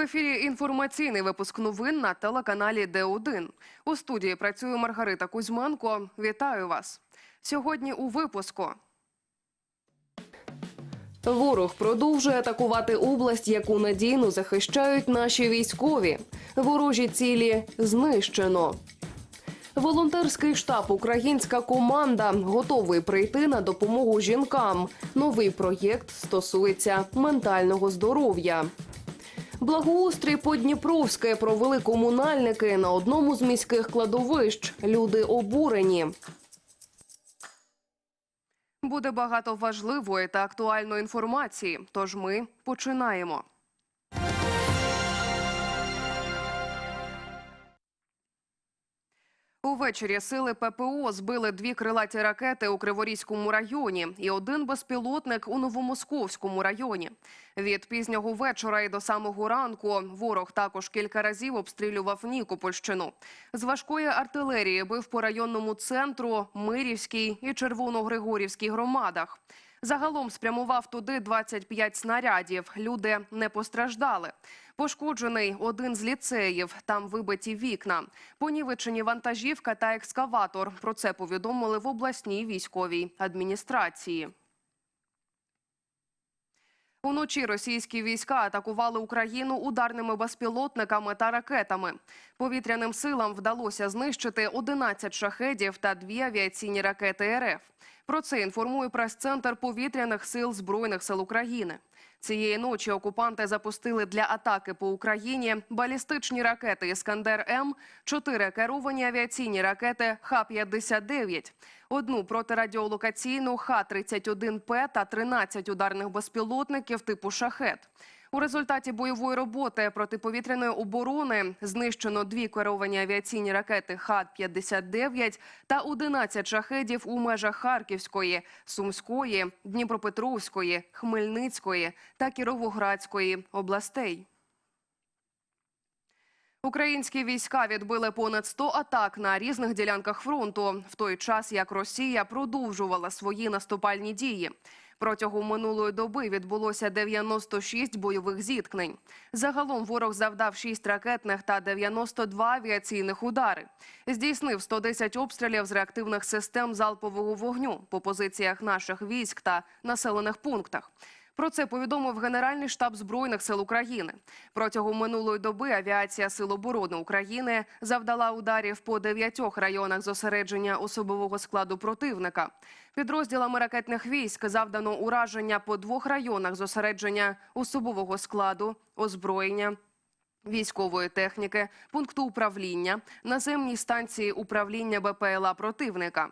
ефірі інформаційний випуск новин на телеканалі Д1. У студії працює Маргарита Кузьменко. Вітаю вас. Сьогодні у випуску. Ворог продовжує атакувати область, яку надійно захищають наші військові. Ворожі цілі знищено. Волонтерський штаб Українська команда готовий прийти на допомогу жінкам. Новий проєкт стосується ментального здоров'я. Благоустрій Подніпровське провели комунальники на одному з міських кладовищ. Люди обурені. Буде багато важливої та актуальної інформації. Тож ми починаємо. Увечері сили ППО збили дві крилаті ракети у Криворізькому районі і один безпілотник у Новомосковському районі. Від пізнього вечора і до самого ранку ворог також кілька разів обстрілював Нікопольщину. З важкої артилерії бив по районному центру, Мирівській і Червоногригорівській громадах. Загалом спрямував туди 25 снарядів. Люди не постраждали. Пошкоджений один з ліцеїв. Там вибиті вікна. Понівечені вантажівка та екскаватор. Про це повідомили в обласній військовій адміністрації. Уночі російські війська атакували Україну ударними безпілотниками та ракетами. Повітряним силам вдалося знищити 11 шахедів та дві авіаційні ракети РФ. Про це інформує прес-центр повітряних сил Збройних сил України. Цієї ночі окупанти запустили для атаки по Україні балістичні ракети Іскандер М, чотири керовані авіаційні ракети Х-59, одну протирадіолокаційну Х-31П та 13 ударних безпілотників типу «Шахет». У результаті бойової роботи протиповітряної оборони знищено дві керовані авіаційні ракети Х-59 та 11 шахедів у межах Харківської, Сумської, Дніпропетровської, Хмельницької та Кіровоградської областей. Українські війська відбили понад 100 атак на різних ділянках фронту, в той час як Росія продовжувала свої наступальні дії. Протягом минулої доби відбулося 96 бойових зіткнень. Загалом ворог завдав 6 ракетних та 92 авіаційних удари. Здійснив 110 обстрілів з реактивних систем залпового вогню по позиціях наших військ та населених пунктах. Про це повідомив Генеральний штаб Збройних сил України. Протягом минулої доби авіація Сил оборони України завдала ударів по дев'ятьох районах зосередження особового складу противника. Підрозділами ракетних військ завдано ураження по двох районах зосередження особового складу, озброєння. Військової техніки, пункту управління, наземній станції управління БПЛА противника.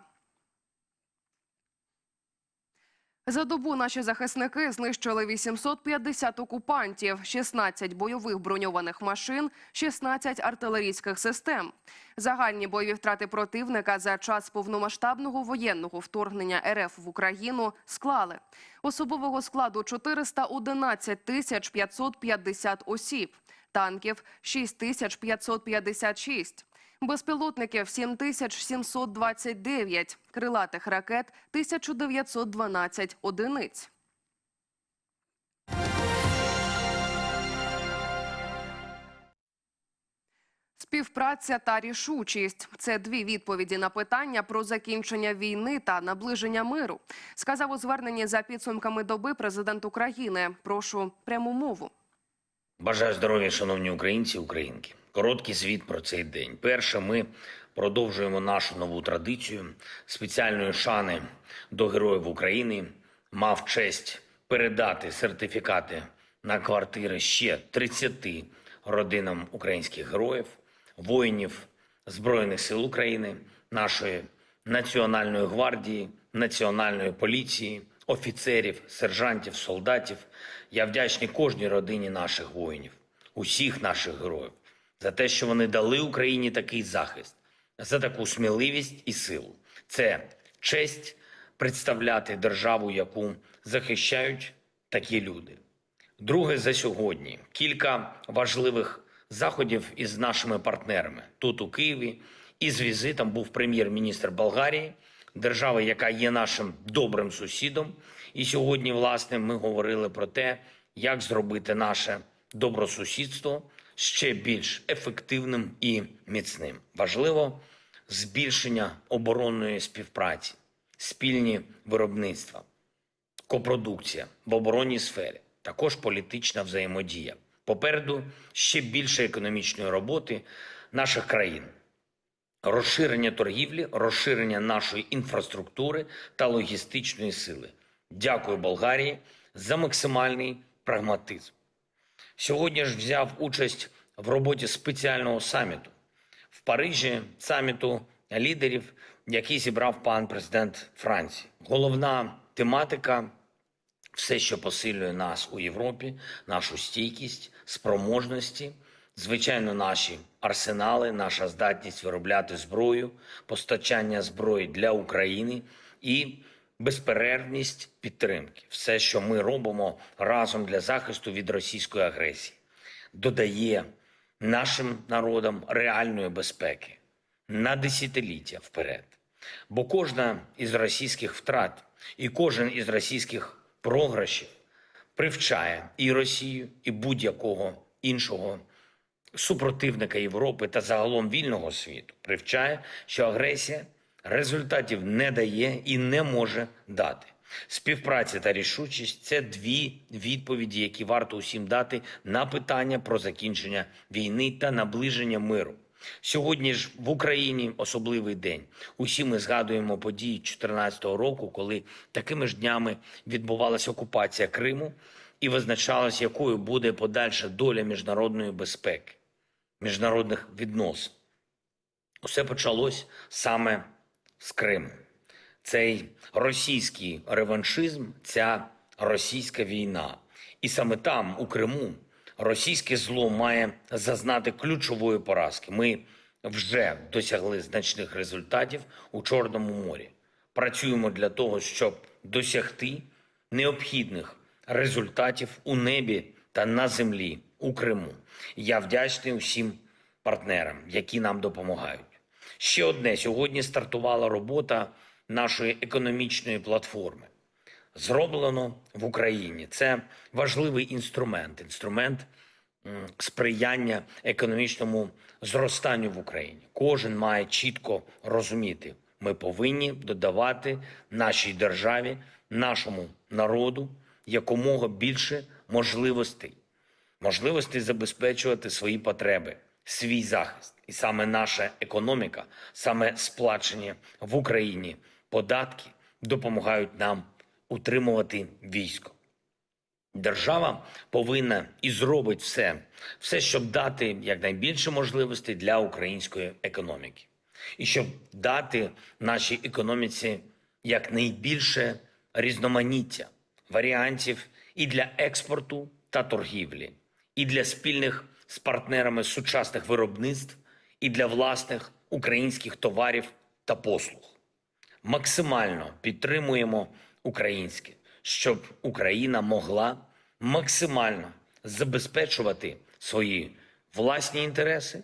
За добу наші захисники знищили 850 окупантів, 16 бойових броньованих машин, 16 артилерійських систем. Загальні бойові втрати противника за час повномасштабного воєнного вторгнення РФ в Україну склали особового складу 411 тисяч 550 осіб, танків 6556. Безпілотників 7729, крилатих ракет 1912 одиниць. Співпраця та рішучість це дві відповіді на питання про закінчення війни та наближення миру. Сказав у зверненні за підсумками доби президент України. Прошу пряму мову. Бажаю здоров'я, шановні українці, українки. Короткий звіт про цей день. Перше, ми продовжуємо нашу нову традицію спеціальної шани до героїв України. Мав честь передати сертифікати на квартири ще 30 родинам українських героїв, воїнів Збройних сил України, нашої Національної гвардії, Національної поліції, офіцерів, сержантів, солдатів. Я вдячний кожній родині наших воїнів, усіх наших героїв, за те, що вони дали Україні такий захист, за таку сміливість і силу. Це честь представляти державу, яку захищають такі люди. Друге за сьогодні кілька важливих заходів із нашими партнерами тут у Києві. І з візитом був прем'єр-міністр Болгарії, держави, яка є нашим добрим сусідом. І сьогодні, власне, ми говорили про те, як зробити наше добросусідство ще більш ефективним і міцним. Важливо збільшення оборонної співпраці, спільні виробництва, копродукція в оборонній сфері, також політична взаємодія. Попереду ще більше економічної роботи наших країн. Розширення торгівлі, розширення нашої інфраструктури та логістичної сили. Дякую Болгарії за максимальний прагматизм. Сьогодні ж взяв участь в роботі спеціального саміту в Парижі, саміту лідерів, який зібрав пан президент Франції. Головна тематика все, що посилює нас у Європі, нашу стійкість, спроможності, звичайно, наші арсенали, наша здатність виробляти зброю, постачання зброї для України і безперервність підтримки. Все, що ми робимо разом для захисту від російської агресії, додає нашим народам реальної безпеки на десятиліття вперед. Бо кожна із російських втрат і кожен із російських програшів привчає і Росію, і будь-якого іншого супротивника Європи та загалом вільного світу. Привчає, що агресія результатів не дає і не може дати. Співпраця та рішучість це дві відповіді, які варто усім дати на питання про закінчення війни та наближення миру. Сьогодні ж в Україні особливий день. Усі ми згадуємо події 2014 року, коли такими ж днями відбувалася окупація Криму і визначалось, якою буде подальша доля міжнародної безпеки, міжнародних відносин. Усе почалось саме з Криму. Цей російський реваншизм, ця російська війна. І саме там, у Криму, російське зло має зазнати ключової поразки. Ми вже досягли значних результатів у Чорному морі. Працюємо для того, щоб досягти необхідних результатів у небі та на землі у Криму. Я вдячний усім партнерам, які нам допомагають. Ще одне сьогодні стартувала робота нашої економічної платформи. Зроблено в Україні. Це важливий інструмент, інструмент сприяння економічному зростанню в Україні. Кожен має чітко розуміти, ми повинні додавати нашій державі, нашому народу якомога більше можливостей, можливостей забезпечувати свої потреби, свій захист. І саме наша економіка, саме сплачені в Україні податки допомагають нам утримувати військо. Держава повинна і зробить все, все, щоб дати якнайбільше можливостей для української економіки, і щоб дати нашій економіці якнайбільше різноманіття варіантів і для експорту та торгівлі, і для спільних з партнерами сучасних виробництв, і для власних українських товарів та послуг. Максимально підтримуємо українське, щоб Україна могла максимально забезпечувати свої власні інтереси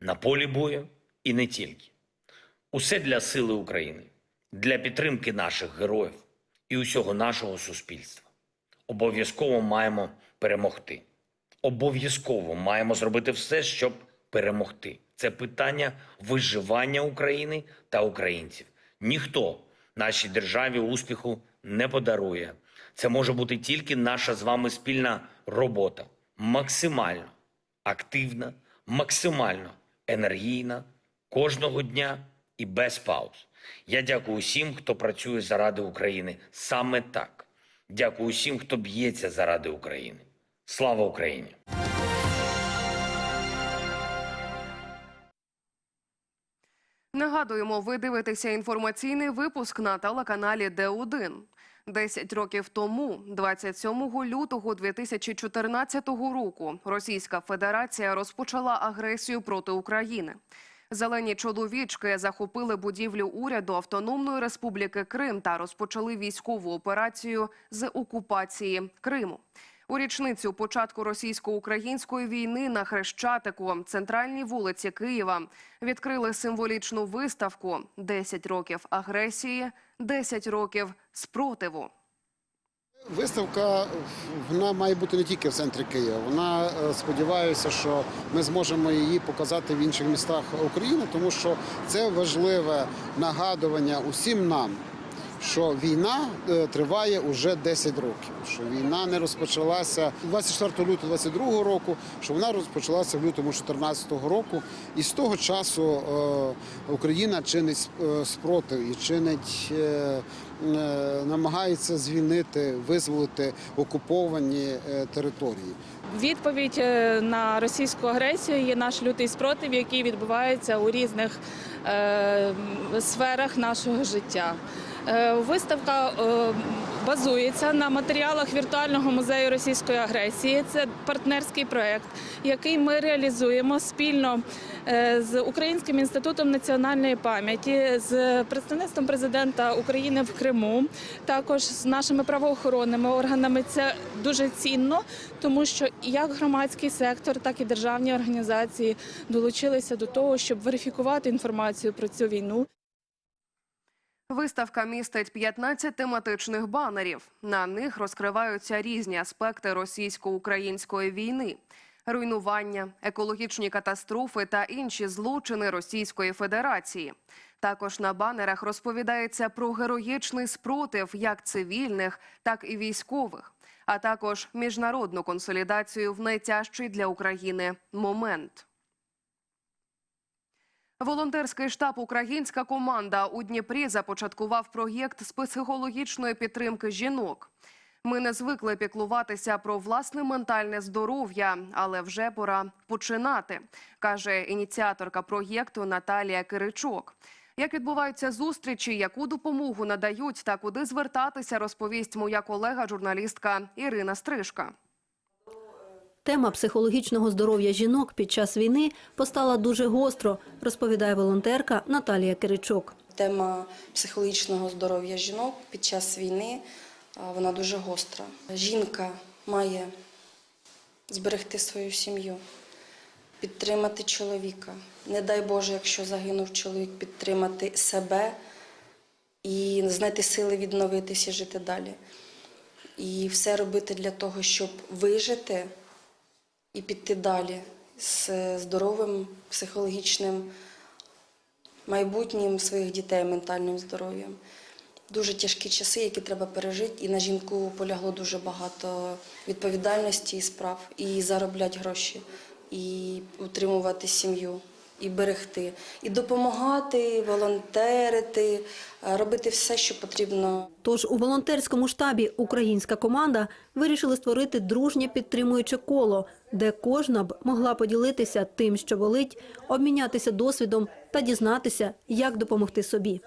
на полі бою і не тільки. Усе для сили України, для підтримки наших героїв і усього нашого суспільства. Обов'язково маємо перемогти. Обов'язково маємо зробити все, щоб перемогти. Це питання виживання України та українців. Ніхто нашій державі успіху не подарує. Це може бути тільки наша з вами спільна робота. Максимально активна, максимально енергійна, кожного дня і без пауз. Я дякую усім, хто працює заради України саме так. Дякую усім, хто б'ється заради України. Слава Україні! Нагадуємо, ви дивитеся інформаційний випуск на телеканалі Д1. Десять років тому, 27 лютого 2014 року, Російська Федерація розпочала агресію проти України. Зелені чоловічки захопили будівлю уряду Автономної Республіки Крим та розпочали військову операцію з окупації Криму. У річницю початку російсько-української війни на Хрещатику, центральній вулиці Києва, відкрили символічну виставку «10 років агресії, 10 років спротиву». Виставка вона має бути не тільки в центрі Києва. Вона е, сподіваюся, що ми зможемо її показати в інших містах України, тому що це важливе нагадування усім нам, що війна е, триває уже 10 років. Що війна не розпочалася 24 лютого 22 року, що вона розпочалася в лютому 2014 року, і з того часу е, Україна чинить е, спротив і чинить. намагається звільнити, визволити окуповані території. Відповідь на російську агресію є наш лютий спротив, який відбувається у різних сферах нашого життя. Е, Виставка е, базується на матеріалах віртуального музею російської агресії. Це партнерський проект, який ми реалізуємо спільно е, з Українським інститутом національної пам'яті, з представництвом президента України в Криму, також з нашими правоохоронними органами. Це дуже цінно, тому що як громадський сектор, так і державні організації долучилися до того, щоб верифікувати інформацію про цю війну. Виставка містить 15 тематичних банерів. На них розкриваються різні аспекти російсько-української війни: руйнування, екологічні катастрофи та інші злочини Російської Федерації. Також на банерах розповідається про героїчний спротив як цивільних, так і військових, а також міжнародну консолідацію в найтяжчий для України момент. Волонтерський штаб Українська команда у Дніпрі започаткував проєкт з психологічної підтримки жінок. Ми не звикли піклуватися про власне ментальне здоров'я, але вже пора починати, каже ініціаторка проєкту Наталія Киричок. Як відбуваються зустрічі, яку допомогу надають та куди звертатися, розповість моя колега, журналістка Ірина Стрижка. Тема психологічного здоров'я жінок під час війни постала дуже гостро, розповідає волонтерка Наталія Киричок. Тема психологічного здоров'я жінок під час війни вона дуже гостра. Жінка має зберегти свою сім'ю, підтримати чоловіка. Не дай Боже, якщо загинув чоловік, підтримати себе і знайти сили відновитися жити далі. І все робити для того, щоб вижити і піти далі з здоровим психологічним майбутнім своїх дітей, ментальним здоров'ям. Дуже тяжкі часи, які треба пережити, і на жінку полягло дуже багато відповідальності і справ, і заробляти гроші, і утримувати сім'ю, і берегти, і допомагати, волонтерити, е, робити все, що потрібно Тож у волонтерському штабі українська команда вирішили створити дружнє підтримуюче коло, де кожна б могла поділитися тим, що болить, обмінятися досвідом та дізнатися, як допомогти собі.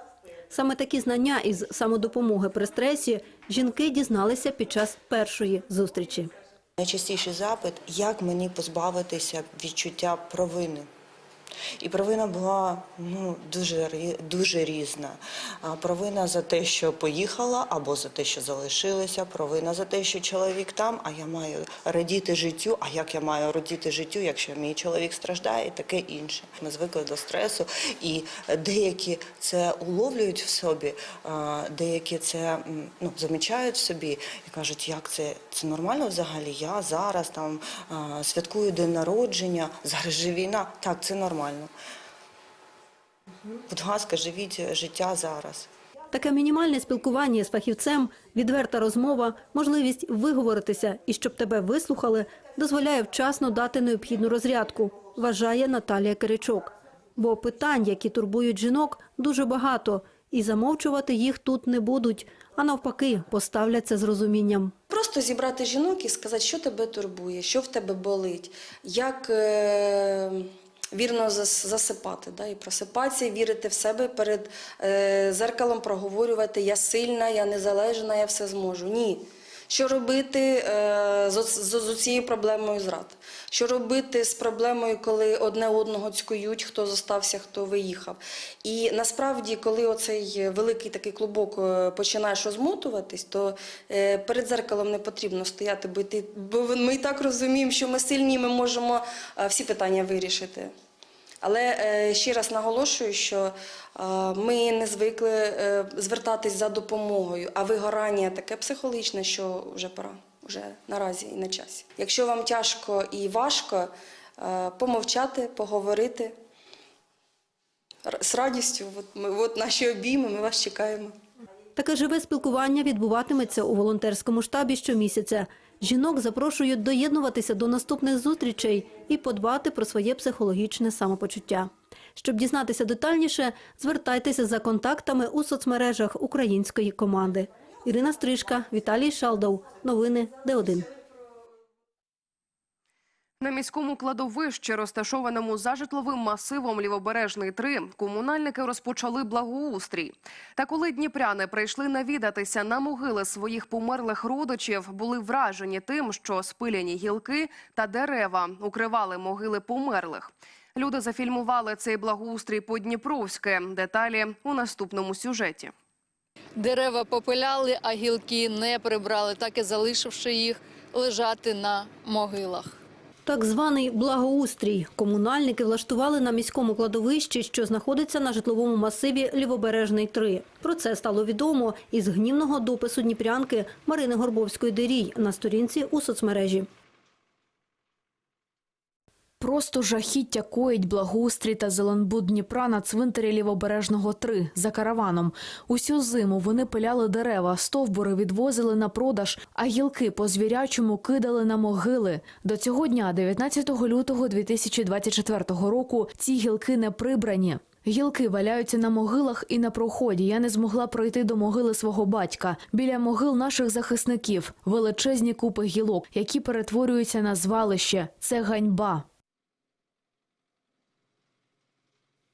Саме такі знання із самодопомоги при стресі жінки дізналися під час першої зустрічі. Найчастіший запит, як мені позбавитися відчуття провини. І провина була ну, дуже, дуже різна. Провина за те, що поїхала, або за те, що залишилася, провина за те, що чоловік там, а я маю радіти життю. А як я маю радіти життю, якщо мій чоловік страждає, і таке інше. Ми звикли до стресу, і деякі це уловлюють в собі, деякі це ну, замічають в собі і кажуть, як це, це нормально взагалі. Я зараз там святкую день народження, зараз же війна. Так, це нормально. Будь ласка, живіть життя зараз. Таке мінімальне спілкування з фахівцем, відверта розмова, можливість виговоритися і щоб тебе вислухали, дозволяє вчасно дати необхідну розрядку, вважає Наталія Киричок. Бо питань, які турбують жінок, дуже багато, і замовчувати їх тут не будуть, а навпаки, поставляться з розумінням. Просто зібрати жінок і сказати, що тебе турбує, що в тебе болить, як е, вірно зас- засипати, да, і просипатися, і вірити в себе перед е, зеркалом, проговорювати я сильна, я незалежна, я все зможу. Ні. Що робити е, з, цією проблемою зрад? Що робити з проблемою, коли одне одного цькують, хто зостався, хто виїхав? І насправді, коли оцей великий такий клубок е, починаєш розмотуватись, то е, перед зеркалом не потрібно стояти, бо, ми і так розуміємо, що ми сильні, ми можемо всі питання вирішити. Але е, ще раз наголошую, що е, ми не звикли е, звертатись за допомогою, а вигорання таке психологічне, що вже пора, вже наразі і на часі. Якщо вам тяжко і важко, помовчати, поговорити з радістю. От, ми, от наші обійми, ми вас чекаємо. Таке живе спілкування відбуватиметься у волонтерському штабі щомісяця. Жінок запрошують доєднуватися до наступних зустрічей і подбати про своє психологічне самопочуття. Щоб дізнатися детальніше, звертайтеся за контактами у соцмережах української команди. Ірина Стрижка, Віталій Шалдов. Новини Д1. На міському кладовищі, розташованому за житловим масивом Лівобережний 3, комунальники розпочали благоустрій. Та коли дніпряни прийшли навідатися на могили своїх померлих родичів, були вражені тим, що спиляні гілки та дерева укривали могили померлих. Люди зафільмували цей благоустрій по-дніпровськи. Деталі у наступному сюжеті. Дерева попиляли, а гілки не прибрали, так і залишивши їх лежати на могилах. Так званий благоустрій комунальники влаштували на міському кладовищі, що знаходиться на житловому масиві Лівобережний 3. Про це стало відомо із гнівного допису дніпрянки Марини Горбовської-Дерій на сторінці у соцмережі. Просто жахіття коїть благоустрій та зеленбуд Дніпра на цвинтарі Лівобережного 3 за караваном. Усю зиму вони пиляли дерева, стовбури відвозили на продаж, а гілки по звірячому кидали на могили. До цього дня, 19 лютого 2024 року, ці гілки не прибрані. Гілки валяються на могилах і на проході. Я не змогла пройти до могили свого батька. Біля могил наших захисників величезні купи гілок, які перетворюються на звалище. Це ганьба.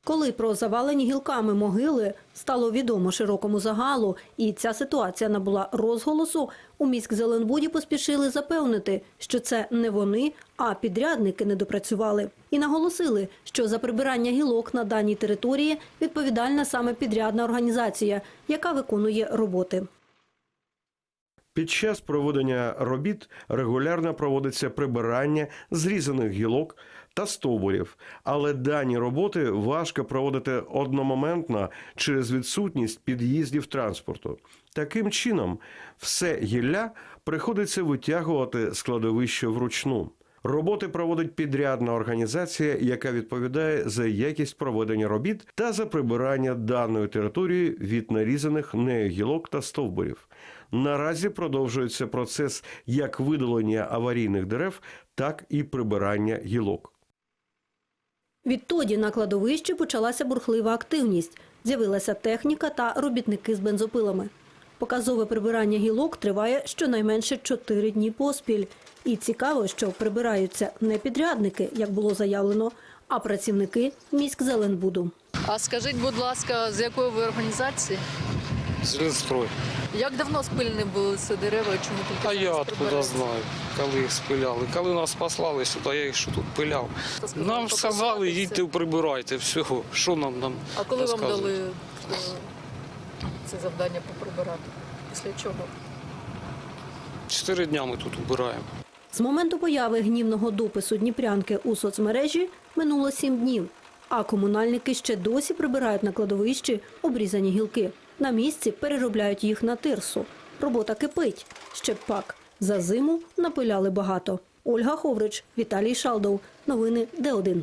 Коли про завалені гілками могили стало відомо широкому загалу, і ця ситуація набула розголосу, у міськзеленбуді поспішили запевнити, що це не вони, а підрядники не допрацювали. І наголосили, що за прибирання гілок на даній території відповідальна саме підрядна організація, яка виконує роботи. Під час проведення робіт регулярно проводиться прибирання зрізаних гілок та стовбурів, але дані роботи важко проводити одномоментно через відсутність під'їздів транспорту. Таким чином, все гілля приходиться витягувати з кладовища вручну. Роботи проводить підрядна організація, яка відповідає за якість проведення робіт та за прибирання даної території від нарізаних нею гілок та стовбурів. Наразі продовжується процес як видалення аварійних дерев, так і прибирання гілок. Відтоді на кладовищі почалася бурхлива активність. З'явилася техніка та робітники з бензопилами. Показове прибирання гілок триває щонайменше 4 дні поспіль. І цікаво, що прибираються не підрядники, як було заявлено, а працівники міськзеленбуду. А скажіть, будь ласка, з якої ви організації? Зеленстрой. Як давно спилені були ці дерева і чому тільки А я откуда знаю, коли їх спиляли. Коли нас послали сюди, я їх що тут пиляв. Нам сказали, їдьте прибирайте, все. Що нам нам А коли вам розказують? дали е, це завдання поприбирати? Після чого? Чотири дня ми тут убираємо. З моменту появи гнівного допису Дніпрянки у соцмережі минуло сім днів. А комунальники ще досі прибирають на кладовищі обрізані гілки. На місці переробляють їх на тирсу. Робота кипить. Ще б пак. За зиму напиляли багато. Ольга Ховрич, Віталій Шалдов. Новини Д1.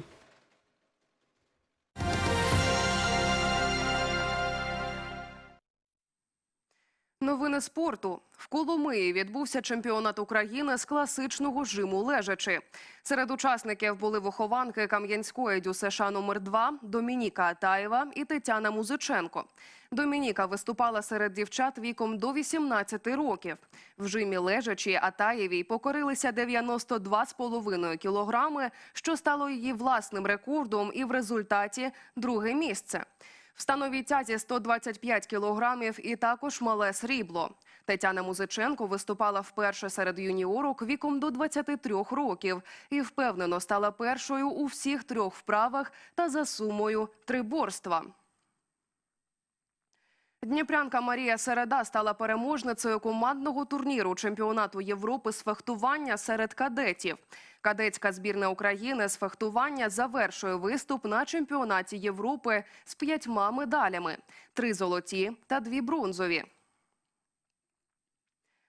Новини спорту. В Коломиї відбувся чемпіонат України з класичного жиму лежачи. Серед учасників були вихованки Кам'янської ДЮСШ номер 2 Домініка Атаєва і Тетяна Музиченко. Домініка виступала серед дівчат віком до 18 років. В жимі лежачі Атаєвій покорилися 92,5 кілограми, що стало її власним рекордом і в результаті друге місце. В становій тязі 125 кілограмів і також мале срібло. Тетяна Музиченко виступала вперше серед юніорок віком до 23 років і впевнено стала першою у всіх трьох вправах та за сумою триборства. Дніпрянка Марія Середа стала переможницею командного турніру чемпіонату Європи з фехтування серед кадетів. Кадетська збірна України з фехтування завершує виступ на чемпіонаті Європи з п'ятьма медалями: три золоті та дві бронзові.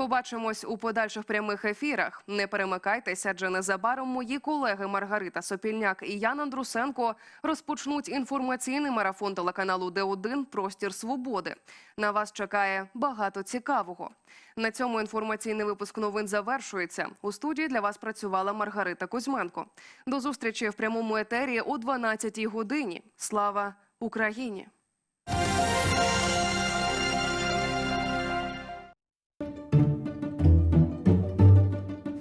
Побачимось у подальших прямих ефірах. Не перемикайтеся, адже незабаром мої колеги Маргарита Сопільняк і Ян Андрусенко розпочнуть інформаційний марафон телеканалу Д1 Простір свободи. На вас чекає багато цікавого. На цьому інформаційний випуск новин завершується. У студії для вас працювала Маргарита Кузьменко. До зустрічі в прямому етері о 12 годині. Слава Україні!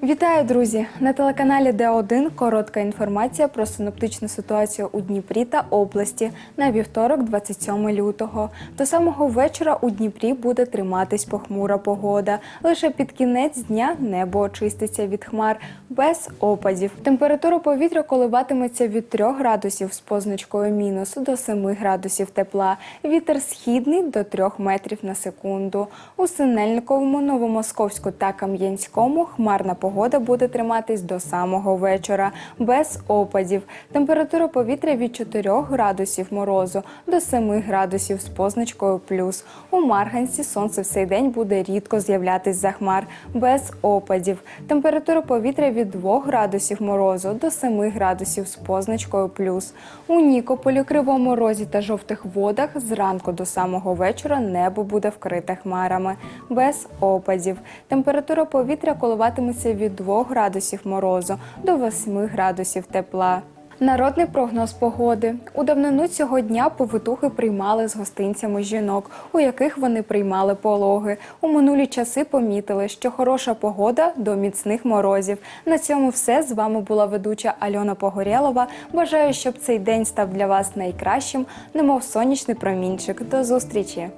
Вітаю, друзі! На телеканалі Д1 коротка інформація про синоптичну ситуацію у Дніпрі та області на вівторок, 27 лютого. До самого вечора у Дніпрі буде триматись похмура погода. Лише під кінець дня небо очиститься від хмар без опадів. Температура повітря коливатиметься від 3 градусів з позначкою мінус до 7 градусів тепла. Вітер східний до 3 метрів на секунду. У Синельниковому, Новомосковську та Кам'янському хмарна погода буде триматись до самого вечора без опадів. Температура повітря від 4 градусів морозу до 7 градусів з позначкою плюс. У Марганці сонце в цей день буде рідко з'являтись за хмар без опадів. Температура повітря від 2 градусів морозу до 7 градусів з позначкою плюс. У Нікополі, Кривому Розі та жовтих водах зранку до самого вечора небо буде вкрите хмарами без опадів. Температура повітря коливатиметься від 2 градусів морозу до 8 градусів тепла. Народний прогноз погоди. У давнину цього дня повитухи приймали з гостинцями жінок, у яких вони приймали пологи. У минулі часи помітили, що хороша погода до міцних морозів. На цьому все. З вами була ведуча Альона Погорєлова. Бажаю, щоб цей день став для вас найкращим, немов сонячний промінчик. До зустрічі!